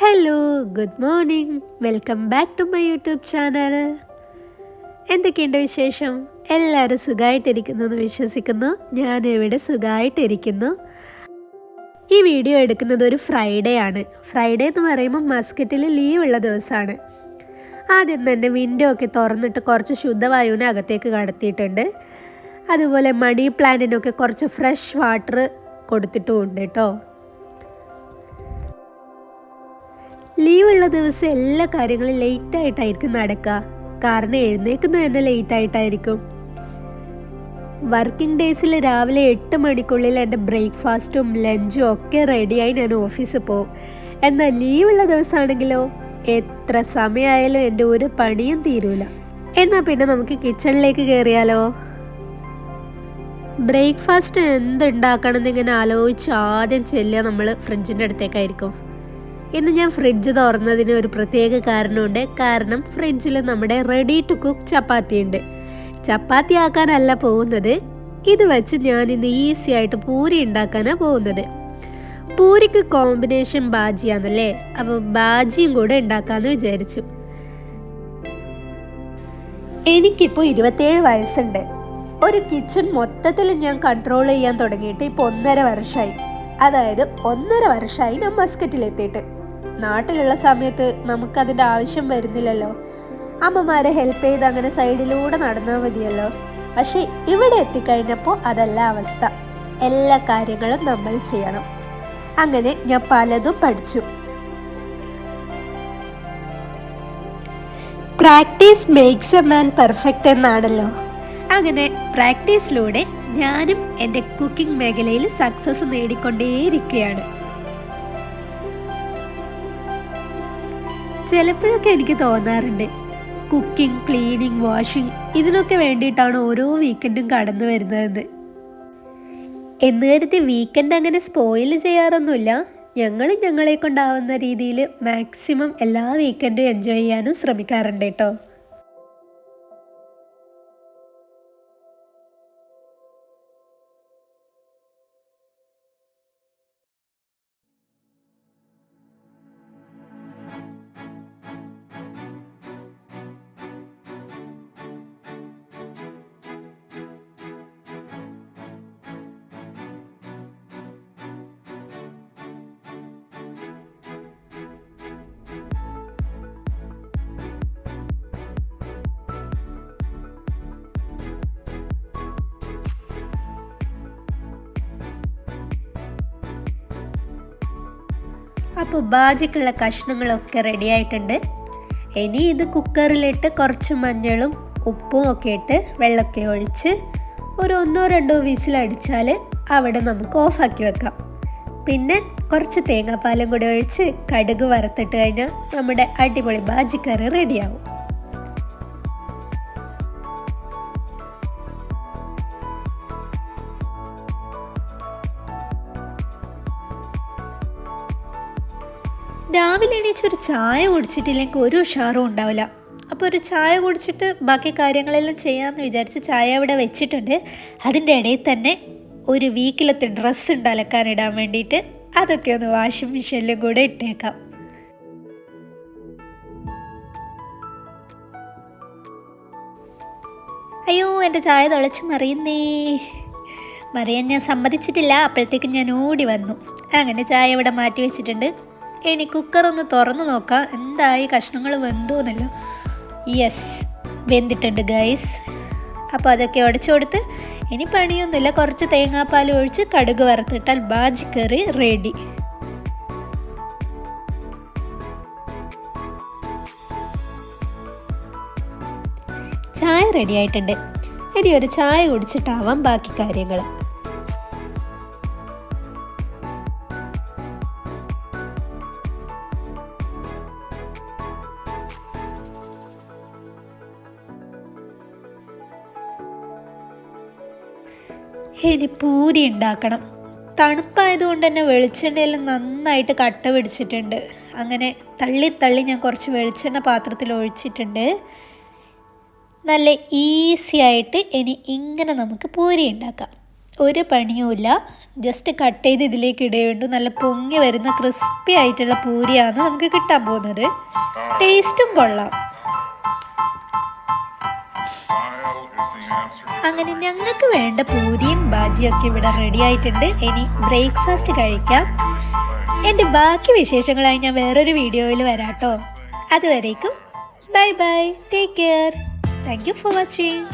Hello good morning welcome back to my YouTube channel എന്തൊക്കെയുണ്ട് വിശേഷം? എല്ലാവരും സുഖമായിട്ടിരിക്കുന്നു എന്ന് വിശ്വസിക്കുന്നു. ഞാൻ ഇവിടെ സുഖമായിട്ടിരിക്കുന്നു ഈ വീഡിയോ എടുക്കുന്നത് ഒരു ഫ്രൈഡേ ആണ്. ഫ്രൈഡേ എന്ന് പറയുമ്പോൾ മസ്കറ്റിൽ ലീവ് ഉള്ള ദിവസമാണ്. ആദ്യം തന്നെ വിൻഡോ ഒക്കെ തുറന്നിട്ട് കുറച്ച് ശുദ്ധവായുവിനെ അകത്തേക്ക് കടത്തിയിട്ടുണ്ട്. അതുപോലെ മണി പ്ലാന്റിനൊക്കെ കുറച്ച് ഫ്രഷ് വാട്ടർ കൊടുത്തിട്ടുമുണ്ട് കേട്ടോ. ലീവുള്ള ദിവസം എല്ലാ കാര്യങ്ങളും ലേറ്റ് ആയിട്ടായിരിക്കും നടക്കുക. കാരണം എഴുന്നേക്കുന്നത് തന്നെ ലേറ്റ് ആയിട്ടായിരിക്കും വർക്കിംഗ് ഡേയ്സിൽ രാവിലെ എട്ട് മണിക്കുള്ളിൽ എന്റെ ബ്രേക്ക്ഫാസ്റ്റും ലഞ്ചും ഒക്കെ റെഡിയായി ഞാൻ ഓഫീസിൽ പോകും. എന്നാൽ ലീവുള്ള ദിവസമാണെങ്കിലോ? എത്ര സമയമായാലും എന്റെ ഒരു പണിയും തീരൂല. എന്നാൽ പിന്നെ നമുക്ക് കിച്ചണിലേക്ക് കയറിയാലോ? ബ്രേക്ക്ഫാസ്റ്റ് എന്തുണ്ടാക്കണം എന്നിങ്ങനെ ആലോചിച്ച് ആദ്യം ചെല്ലുക നമ്മൾ ഫ്രിഡ്ജിന്റെ അടുത്തേക്കായിരിക്കും. ഇന്ന് ഞാൻ ഫ്രിഡ്ജ് തുറന്നതിന് ഒരു പ്രത്യേക കാരണമുണ്ട്. കാരണം ഫ്രിഡ്ജിൽ നമ്മുടെ റെഡി ടു കുക്ക് ചപ്പാത്തി ഉണ്ട് ചപ്പാത്തി ആക്കാനല്ല പോകുന്നത്. ഇത് വെച്ച് ഞാൻ ഇന്ന് ഈസി ആയിട്ട് പൂരി ഉണ്ടാക്കാനാണ് പോകുന്നത്. പൂരിക്ക് കോമ്പിനേഷൻ ബാജിയാണല്ലേ? അപ്പോൾ ബാജിയും കൂടെ ഉണ്ടാക്കാമെന്ന് വിചാരിച്ചു. എനിക്കിപ്പോൾ ഇരുപത്തേഴ് വയസ്സുണ്ട്. ഒരു കിച്ചൺ മൊത്തത്തിൽ ഞാൻ കൺട്രോൾ ചെയ്യാൻ തുടങ്ങിയിട്ട് ഇപ്പോൾ ഒന്നര വർഷമായി അതായത് ഒന്നര വർഷമായി ഞാൻ മസ്കറ്റിലെത്തിയിട്ട് നാട്ടിലുള്ള സമയത്ത് നമുക്കതിന്റെ ആവശ്യം വരുന്നില്ലല്ലോ. അമ്മമാരെ ഹെൽപ്പ് ചെയ്ത് അങ്ങനെ സൈഡിലൂടെ നടന്നാൽ മതിയല്ലോ. പക്ഷെ ഇവിടെ എത്തിക്കഴിഞ്ഞപ്പോൾ അതല്ല അവസ്ഥ. എല്ലാ കാര്യങ്ങളും നമ്മൾ ചെയ്യണം. അങ്ങനെ ഞാൻ പലതും പഠിച്ചു. Practice makes a man perfect എന്നാണല്ലോ. അങ്ങനെ പ്രാക്ടീസിലൂടെ ഞാനും എന്റെ കുക്കിംഗ് മേഖലയിൽ സക്സസ് നേടിക്കൊണ്ടേയിരിക്കുകയാണ്. ചിലപ്പോഴൊക്കെ എനിക്ക് തോന്നാറുണ്ട്. കുക്കിംഗ് ക്ലീനിങ് വാഷിംഗ് ഇതിനൊക്കെ വേണ്ടിയിട്ടാണ് ഓരോ വീക്കെൻഡും കടന്നു വരുന്നതെന്ന് എന്ന് കരുതി വീക്കെൻഡ് അങ്ങനെ സ്പോയിൽ ചെയ്യാറൊന്നുമില്ല. ഞങ്ങൾ ഞങ്ങളെ കൊണ്ടാവുന്ന രീതിയിൽ മാക്സിമം എല്ലാ വീക്കെൻഡും എൻജോയ് ചെയ്യാനും ശ്രമിക്കാറുണ്ട് കേട്ടോ. അപ്പോൾ ബാജിക്കുള്ള കഷ്ണങ്ങളൊക്കെ റെഡി ആയിട്ടുണ്ട്. ഇനി ഇത് കുക്കറിലിട്ട് കുറച്ച് മഞ്ഞളും ഉപ്പും ഒക്കെ ഇട്ട് വെള്ളമൊക്കെ ഒഴിച്ച് ഒരു ഒന്നോ രണ്ടോ വിസിലടിച്ചാൽ അവിടെ നമുക്ക് ഓഫാക്കി വെക്കാം. പിന്നെ കുറച്ച് തേങ്ങാപ്പാലും കൂടി ഒഴിച്ച് കടുക് വറുത്തിട്ട് കഴിഞ്ഞാൽ നമ്മുടെ അടിപൊളി ബാജിക്കറി റെഡിയാവും രാവിലെ എണീച്ചൊരു ചായ കുടിച്ചിട്ടില്ലെങ്കിൽ ഒരു ഉഷാറും ഉണ്ടാവില്ല. അപ്പോൾ ഒരു ചായ കുടിച്ചിട്ട് ബാക്കി കാര്യങ്ങളെല്ലാം ചെയ്യാമെന്ന് വിചാരിച്ച് ചായ അവിടെ വെച്ചിട്ടുണ്ട്. അതിന്റെ ഇടയിൽ തന്നെ ഒരു വീക്കിലത്തെ ഡ്രസ്സ് ഉണ്ട് അലക്കാനിടാൻ വേണ്ടിയിട്ട്. അതൊക്കെ ഒന്ന് വാഷിംഗ് മെഷീനിലും കൂടെ ഇട്ടേക്കാം. അയ്യോ എന്റെ ചായ തിളച്ച് മറിയുന്നേ. മറിയാൻ ഞാൻ സമ്മതിച്ചിട്ടില്ല. അപ്പോഴത്തേക്കും ഞാൻ ഓടി വന്നു. അങ്ങനെ ചായ ഇവിടെ മാറ്റി വെച്ചിട്ടുണ്ട്. ഇനി കുക്കർ ഒന്ന് തുറന്നു നോക്കാം. എന്തായി കഷ്ണങ്ങൾ വെന്തോന്നല്ലോ. യെസ് വെന്തിട്ടുണ്ട് ഗൈസ് അപ്പോൾ അതൊക്കെ ഉടച്ചു കൊടുത്ത് ഇനി പണിയൊന്നുമില്ല. കുറച്ച് തേങ്ങാപ്പാൽ ഒഴിച്ച് കടുക് വറുത്തിട്ടാൽ ബാജി കറി റെഡി ചായ റെഡി ആയിട്ടുണ്ട്. ഇനി ഒരു ചായ കുടിച്ചിട്ടാവാം ബാക്കി കാര്യങ്ങൾ ഇനി പൂരി ഉണ്ടാക്കണം. തണുപ്പായതുകൊണ്ട് തന്നെ വെളിച്ചെണ്ണയിൽ നന്നായിട്ട് കട്ട പിടിച്ചിട്ടുണ്ട്. അങ്ങനെ തള്ളി തള്ളി ഞാൻ കുറച്ച് വെളിച്ചെണ്ണ പാത്രത്തിൽ ഒഴിച്ചിട്ടുണ്ട്. നല്ല ഈസി ആയിട്ട് ഇനി ഇങ്ങനെ നമുക്ക് പൂരി ഉണ്ടാക്കാം. ഒരു പണിയുമില്ല ജസ്റ്റ് കട്ട് ചെയ്ത് ഇതിലേക്ക് ഇടയുണ്ട്. നല്ല പൊങ്ങി വരുന്ന ക്രിസ്പി ആയിട്ടുള്ള പൂരിയാണ് നമുക്ക് കിട്ടാൻ പോകുന്നത്. ടേസ്റ്റും കൊള്ളാം. അങ്ങനെ ഞങ്ങൾക്ക് വേണ്ട പൂരിയും ബാജിയും ഒക്കെ ഇവിടെ റെഡി ആയിട്ടുണ്ട്. ഇനി ബ്രേക്ക്ഫാസ്റ്റ് കഴിക്കാം. എന്റെ ബാക്കി വിശേഷങ്ങളായി ഞാൻ വേറൊരു വീഡിയോയിൽ വരാട്ടോ. അതുവരേക്കും bye bye take care thank you for watching